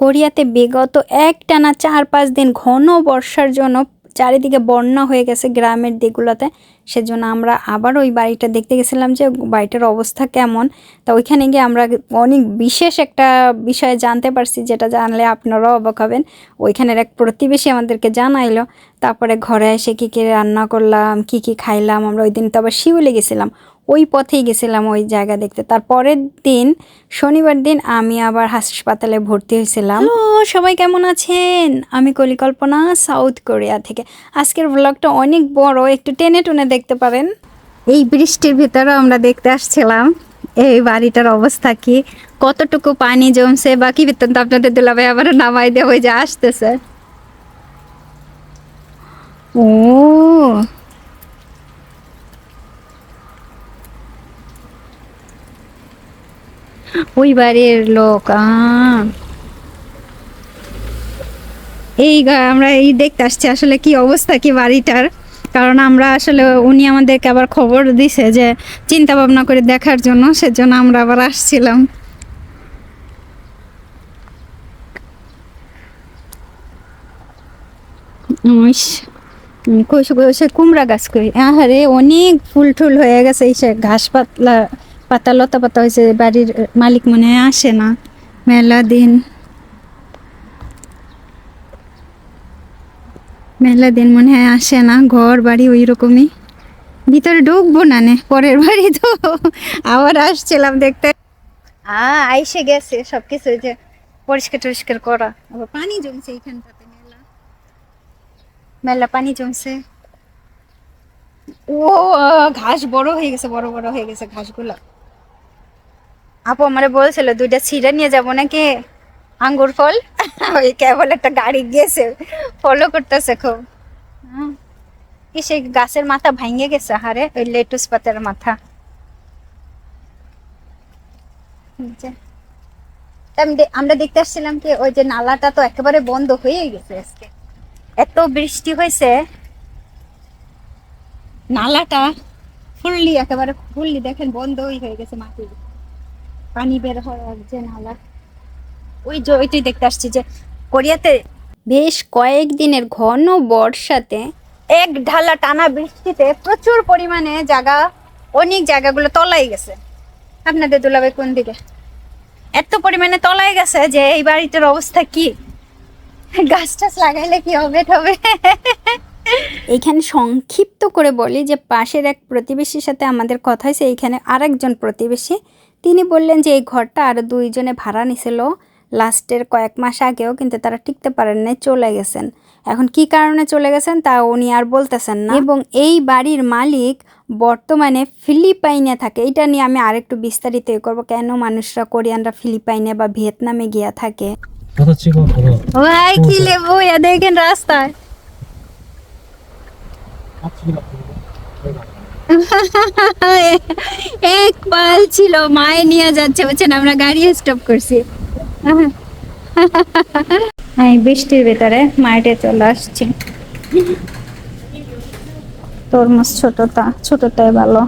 কোরিয়াতে বিগত একটানা চার পাঁচ দিন ঘন বর্ষার জন্য চারিদিকে বন্যা হয়ে গেছে গ্রামের দিকগুলোতে। সেজন্য আমরা আবার ওই বাড়িটা দেখতে গেছিলাম যে বাড়িটার অবস্থা কেমন। তা ওইখানে গিয়ে আমরা অনেক বিশেষ একটা বিষয়ে জানতে পারছি, যেটা জানলে আপনারাও অবাক হবেন। ওইখানের এক প্রতিবেশী আমাদেরকে জানাইলো, তারপরে ঘরে এসে কী কী রান্না করলাম, কি কি খাইলাম, আমরা ওই দিন তো আবার শিউলে গেছিলাম। ওই পথেই গেছিলাম ওই জায়গা দেখতে। তারপরের দিন শনিবার দিন আমি আবার হাসপাতালে ভর্তি হয়েছিলাম। হ্যালো সবাই কেমন আছেন? আমি কলিকল্পনা সাউথ কোরিয়া থেকে। আজকের ব্লগটা অনেক বড় একটু টেনে টুনে দেখতে পারেন। এই বৃষ্টির ভিতরে আমরা দেখতে আসছিলাম। এই বাড়িটার অবস্থা কি? কতটুকু পানি জমছে? বা কি বৃত্তান্ত আপনাদের দুলাভাই আবার নামাই দিয়ে ওই যে আসতেছে। ও ওই বাড়ির লোক। এই আমরা এই দেখতে আসছি, আসলে কি অবস্থা কি বাড়িটার? কারণ আমরা আসলে, উনি আমাদেরকে আবার খবর দিছে যে চিন্তা ভাবনা করে দেখার জন্য, সেজন্য আমরা আবার আসছিলাম। কুমড়া গাছ কই? আহারে, অনেক ফুল টুল হয়ে গেছে, এই সে ঘাস পাতলা পাতা লতা পাতা হয়েছে বাড়ির মালিক মনে হয় আসে না। মেলা দিন। মেলা দিন মনে হয় আসে না ঘর বাড়ি ওই রকমই। ভিতরে ঢুকবো না নে পরের বাড়ি তো। আবার আসছিলাম দেখতে। আইসে গেছে সবকিছু যে পরিষ্কার টরিষ্কার করা। আবার পানি জমছে এইখানটাতে মেলা। মেলা পানি জমছে। ও ঘাস বড় হয়ে গেছে বড় বড় হয়ে গেছে ঘাসগুলো। আপু আমারে বলছিল, দুইটা ছিঁড়ে নিয়ে যাব নাকি? আঙ্গুর ফল। ওই কেবল একটা গাড়ি গিয়েছে ফলো করতেছে খুব। কি সেই গাছের মাথা ভাঙে গেছে হারে ওই লেটুস পাতার মাথা। আমরা দেখতে আসছিলাম কি, ওই যে নালাটা তো একেবারে বন্ধ হয়ে গেছে আজকে। এত বৃষ্টি হয়েছে। নালাটা ফুললি, একেবারে ফুললি, দেখেন বন্ধই হয়ে গেছে মাটি পানি বের হওয়ার যে নালা। ওই যে ওইটাই দেখতে আসছি যে কোরিয়াতে বেশ কয়েকদিনের ঘন বর্ষাতে এক ঢালা টানা বৃষ্টিতে প্রচুর পরিমাণে জায়গা, অনেক জায়গাগুলো তলাই গেছে। আপনাদের দুলাভাই কোন দিকে? এত পরিমাণে তলাই গেছে যে এই বাড়িটার অবস্থা কি? গাছ টাছ লাগাইলে কি হবে হবে এইখানে সংক্ষিপ্ত করে বলি যে পাশের এক প্রতিবেশীর সাথে আমাদের কথা হয়েছে এইখানে আরেকজন প্রতিবেশী তিনি বললেন যে এই ঘরটা আর দুইজনে ভাড়া নিছিল। লাস্টের কয়েক মাস আগেও কিন্তু তারা টিকতে পারেন নাই চলে গেছেন। এখন কি কারণে চলে গেছেন তা উনি আর বলতেছেন না। এবং এই বাড়ির মালিক বর্তমানে ফিলিপাইনে থাকে। এটা নিয়ে আমি আরেকটু বিস্তারিত করব। কেন মানুষরা কোরিয়ানরা ফিলিপাইনে বা ভিয়েতনামে গিয়া থাকে? ভাই কি লেবু? দেখেন রাস্তায়। এক পাল ছিল, মায়ে নিয়ে যাচ্ছে, বুঝছেন? আমরা গাড়ি স্টপ করছি। আমি বৃষ্টির ভেতরে মাঠে চলে তরমুজ ছোটটা, ছোটটাই ভালো।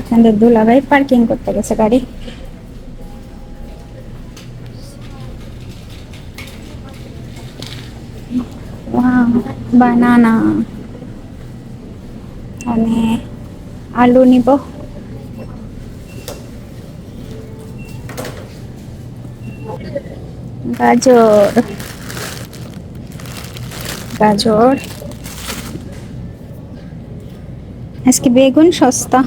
আপনাদের দুলাভাই পার্কিং করতে গেছে গাড়ি। বানানা। আমি আলু নিব। গাজর। গাজর। আজকে বেগুন সস্তা।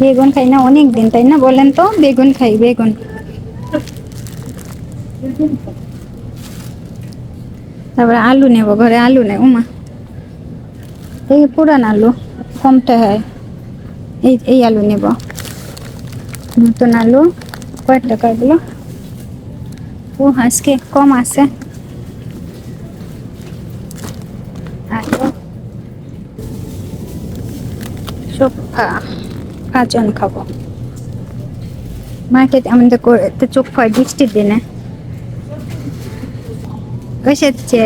বেগুন খাই না অনেক দিন তাই না বলেন তো? বেগুন খাই, বেগুন। তারপরে আলু নেব, ঘরে আলু নেব মা এই পুরান আলু, কমতে হয়। এই এই আলু নেব। নতুন আলু কয় টাকা এগুলো। ও, আজকে কম আছে। আলু। চোখা কাজন খাব। মাকে আমাদের করতে চোখ হয় বৃষ্টির দিনে। এসেছে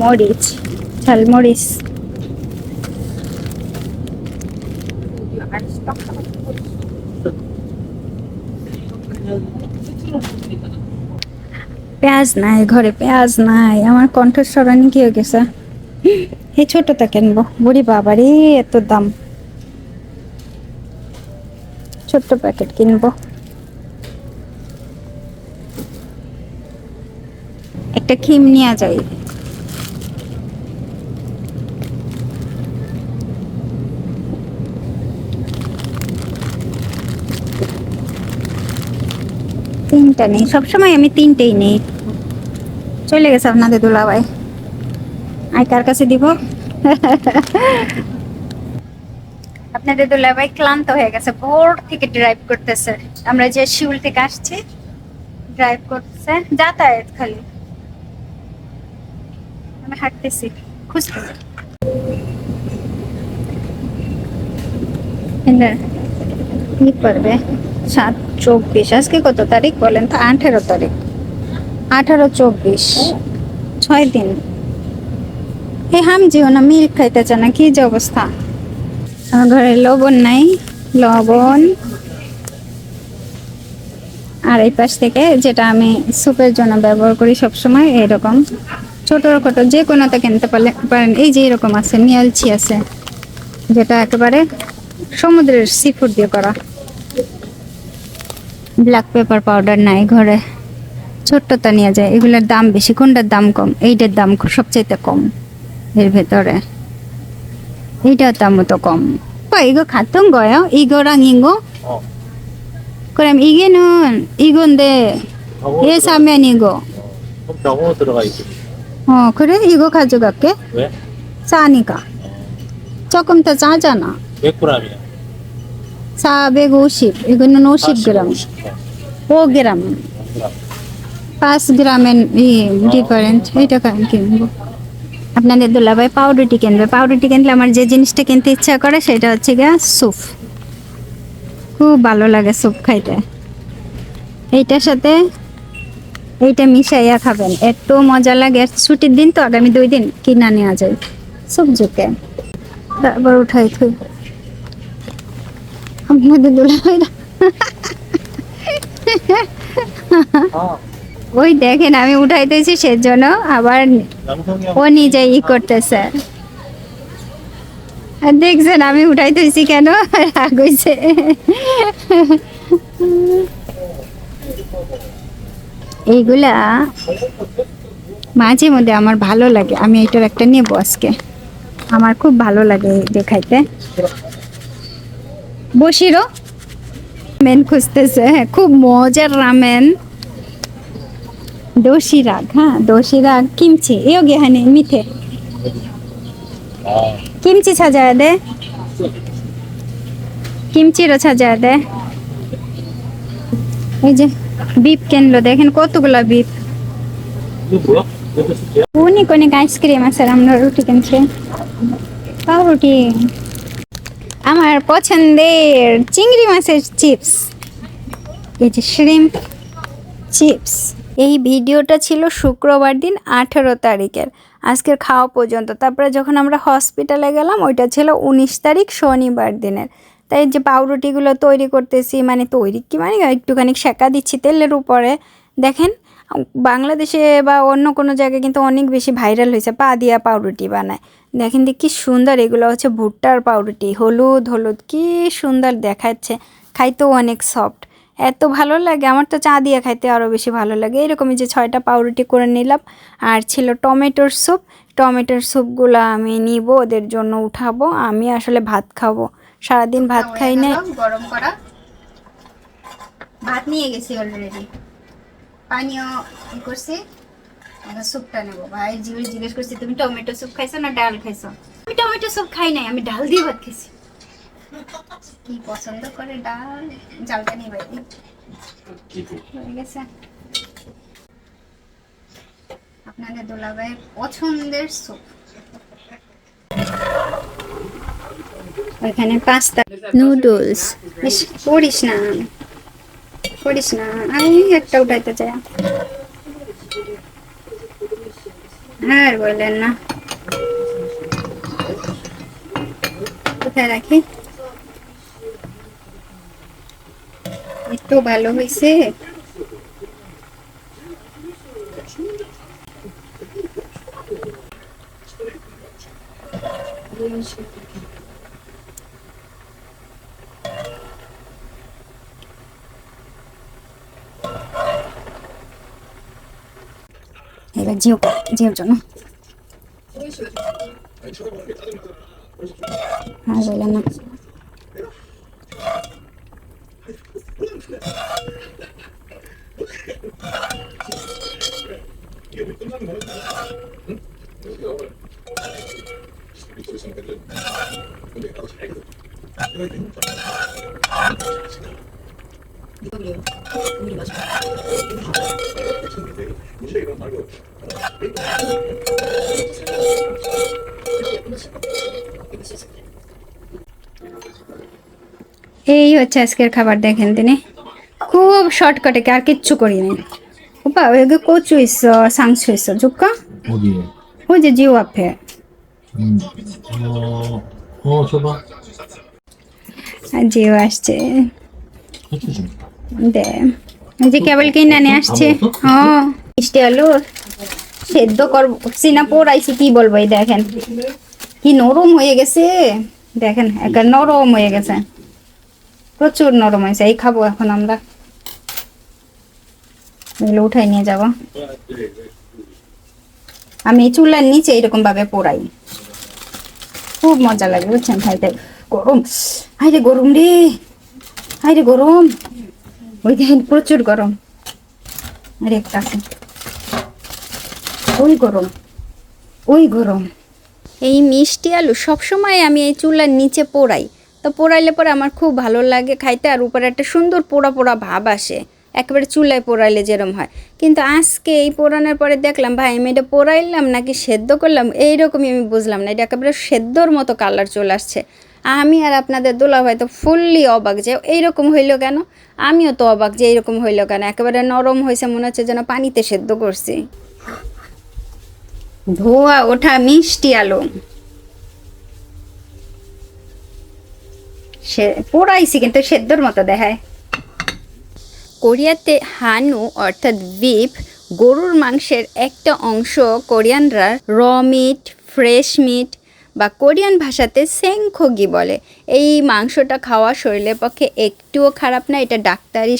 মরিচ ঝালমরিচ। পেঁয়াজ নাই, ঘরে পেঁয়াজ নাই, আমার কণ্ঠস্বরানি কি হয়ে গেছে? এই ছোটটা কিনবো। বুড়ি বাবারে, এত দাম। ছোট্ট প্যাকেট কিনবো। একটা খিম নিয়ে যাই। তিনটা নেই, সবসময় আমি তিনটেই নেই। চলে গেছে আপনাদের দুলাভাই। আই কার কাছে দিব? আপনাদের দুলাভাই ক্লান্ত হয়ে গেছে, ভোর থেকে ড্রাইভ করতেছে। আমরা যে শিউল থেকে আসছি ড্রাইভ করতেছে, যাতায়াত খালি। আমি হাঁটতেছি, খুঁজতেছি। কি করবে? সাত চব্বিশ। আজকে কত তারিখ বলেন তো? আঠেরো তারিখ। আঠারো চব্বিশ। ছয় দিন। এই হাম জিও না, মিল্ক খাইতেছে না? কি যে অবস্থা? আমার ঘরে লবণ নাই। লবণ। আর এই পাশ থেকে যেটা আমি স্যুপের জন্য ব্যবহার করি সবসময়, এরকম। ছোট ছোট যে কোনোটা কিনতে পারলে পারেন এই যে এরকম আছে মিয়ালছি আছে যেটা একেবারে সমুদ্রের সি ফুড দিয়ে করা ব্ল্যাক পেপার পাউডার নাই ঘরে ছোট্টটা নিয়ে যায় এগুলোর দাম বেশি কোনটার দাম কম এইটার দাম সবচাইতে কম এর ভেতরে এইটার দামও তো কম 어, 이거 같은 거예요? 이거랑 이거? 어. 그럼 이게는 이건데 병어 얘 사면 이거. 그럼 병어 들어가 있지. 어 그래? 이거 가져갈게. 왜? 싸니까. 조금 더 싸잖아. 몇 g이야? 450. 이거는 50g. 5g. 5g. 5g은 이 different এটা কেন কিনবো আপনাদের দুলাভাই পাউরুটি কিনবে পাউরুটি কিনলে আমার যে জিনিসটা কিনতে ইচ্ছা করে সেটা হচ্ছে গিয়া স্যুপ খুব ভালো লাগে স্যুপ খাইতে এইটার সাথে এইটা মিশাইয়া খাবেন। এত মজা লাগে। ছুটির দিন তো আগামী দুই দিন কিনা নেওয়া যায়। সবজিকে তারপর উঠাই থই। আপনাদের দোলা হ্যাঁ। ওই দেখেন আমি উঠাইতেছি সেজন্য আবার ও নিজে ই করতেছে। আর দেখছেন আমি উঠাইতেছি কেন? রাগ হয়েছে এইগুলা মাঝে মধ্যে আমার ভালো লাগে। আমি এটার একটা নেব আজকে। আমার খুব ভালো লাগে দেখাইতে। বসিরো মেন খুঁজতেছে। হ্যাঁ খুব মজার রামেন। দোষী রাগ হ্যাঁ দোষী রাগ কিমচি, এও গেহানি, মিঠে। কিমচি ছাজা দে। কিমচিরও সাজা দে। এই যে বিপ কিনলো, দেখেন কতগুলা বিপ। উনি কোনে আইসক্রিম আছে, আমরা রুটি কিনছে। পাউরুটি। আমার পছন্দের চিংড়ি মাছের চিপস। এই যে শ্রিম চিপস এই ভিডিওটা ছিল শুক্রবার দিন, আঠেরো তারিখের। আজকের খাওয়া পর্যন্ত। তারপরে যখন আমরা হসপিটালে গেলাম, ওইটা ছিল উনিশ তারিখ, শনিবার দিনের। তাই যে পাউরুটিগুলো তৈরি করতেছি মানে তৈরি কি মানে একটুখানি সেকা দিচ্ছি তেলের উপরে। দেখেন, বাংলাদেশে বা অন্য কোনো জায়গায় কিন্তু অনেক বেশি ভাইরাল হয়েছে, পা দিয়া পাউরুটি বানায়। দেখেন দেখি সুন্দর, এগুলো হচ্ছে ভুট্টার পাউরুটি, হলুদ হলুদ, কি সুন্দর দেখাচ্ছে, খাইতেও অনেক সফট এত ভালো লাগে, আমার তো চা দিয়ে খাইতে আরও বেশি ভালো লাগে। এরকমই যে ছয়টা পাউরুটি করে নিলাম, আর ছিল টমেটোর স্যুপ টমেটোর স্যুপগুলো আমি নিব, ওদের জন্য উঠাবো, আমি আসলে ভাত খাব। সারাদিন ভাত খাই না। গরম করা। ভাত নিয়ে গেছি অলরেডি পানীয় ই করছি আমরা স্যুপটা নেব। ভাই জিজ্ঞেস জিজ্ঞেস করছি তুমি টমেটো স্যুপ খাইছো না ডাল খাইছো? আমি টমেটো স্যুপ খাই নাই আমি ডাল দিয়ে ভাত খাইছি। কি পছন্দ করে ডাল? জালটা নিয়ে বাইরে হয়ে গেছে। আপনাদের দোলাভাইয়ের পছন্দের স্যুপ। ওইখানে পাস্তা, নুডলস। বেশ করিস না। করিস না। আমি একটা উঠাইতে চাই। আর বললেন না। কোথায় রাখি? এত ভালো হয়েছে এবার জিও 네, 지옥, 지옥 좀. 아이고, 이랬나. 이건 왜요? 우리 맞아. এই হচ্ছে আজকের খাবার দেখেন তিনি। খুব শর্টকাটে আর কিচ্ছু করিনি ওপা ওইগে কচু ইস সাংস ইস জুক্কা ও যে জিও আপে। জিও। আসছে। দে। যে কেবল কিনে নিয়ে আসছে। ও হ্যাঁ। মিষ্টি আলুর। সেদ্ধ করছি না, পোড়াইছি, কি বলব এই দেখেন। কি নরম হয়ে গেছে। দেখেন একটা নরম হয়ে গেছে। প্রচুর নরম হয়েছে, এই খাব এখন আমরা। এগুলো উঠাই নিয়ে যাব। আমি চুলার নিচে এরকম ভাবে পোড়াই। খুব মজা লাগে, বুঝছেন? খাইতে গরম। হাইরে গরম রে। হাইরে গরম। ওই দেখেন, প্রচুর গরম। আরে একটা আছে। ওই গরম ওই গরম। এই মিষ্টি আলু সবসময় আমি এই চুলার নিচে পোড়াই। তো পোড়াইলে পরে আমার খুব ভালো লাগে খাইতে আর উপরে একটা সুন্দর পোড়া পোড়া ভাব আসে। একেবারে চুলায় পোড়াইলে যেরম হয়। কিন্তু আজকে এই পোড়ানোর পরে দেখলাম, ভাই, আমি এটা পোড়াইলাম নাকি সেদ্ধ করলাম? এইরকমই আমি বুঝলাম না, এটা একেবারে সেদ্ধর মতো কালার চলে আসছে। আমি আর আপনাদের দুলাভাই তো ফুললি অবাক যে এইরকম হইল কেন? আমিও তো অবাক যে এইরকম হইল কেন? একেবারে নরম হয়েছে মনে হচ্ছে যেন পানিতে সেদ্ধ করছি। ধোয়া ওঠা মিষ্টি আলু। সে পোড়াইছি কিন্তু সেদ্ধর মতো দেখায়। কোরিয়াতে হানু অর্থাৎ বিপ গরুর মাংসের একটা অংশ কোরিয়ানরা র মিট, ফ্রেশ মিট বা কোরিয়ান ভাষাতে সেংখোগি বলে। এই মাংসটা খাওয়া শরীরের পক্ষে একটুও খারাপ না, এটা ডাক্তারি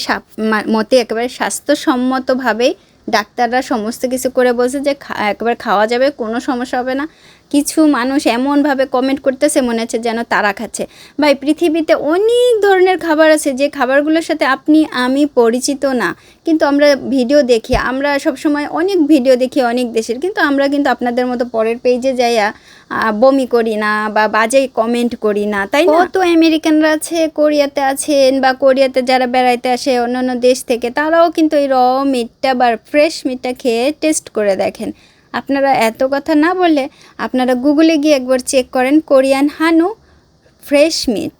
মতে একেবারে স্বাস্থ্যসম্মতভাবেই ডাক্তাররা সমস্ত কিছু করে বলছে যে একেবারে খাওয়া যাবে কোনো সমস্যা হবে না। কিছু মানুষ এমনভাবে কমেন্ট করতেছে, মনে হচ্ছে যেন তারা খাচ্ছে। ভাই, পৃথিবীতে অনেক ধরনের খাবার আছে, যে খাবারগুলোর সাথে আপনি, আমি পরিচিত না। কিন্তু আমরা ভিডিও দেখি, আমরা সবসময় অনেক ভিডিও দেখি অনেক দেশের, কিন্তু আমরা কিন্তু আপনাদের মতো পরের পেজে যাইয়া বমি করি না বা বাজে কমেন্ট করি না, তাই না? আমেরিকানরা আছে, কোরিয়াতে আছেন বা কোরিয়াতে যারা বেড়াইতে আসে অন্যান্য দেশ থেকে, তারাও কিন্তু এই র মিটটা বা ফ্রেশ মিটটা খেয়ে টেস্ট করে দেখেন। আপনারা এত কথা না বলে আপনারা গুগলে গিয়ে একবার চেক করেন কোরিয়ান হানু ফ্রেশ মিট।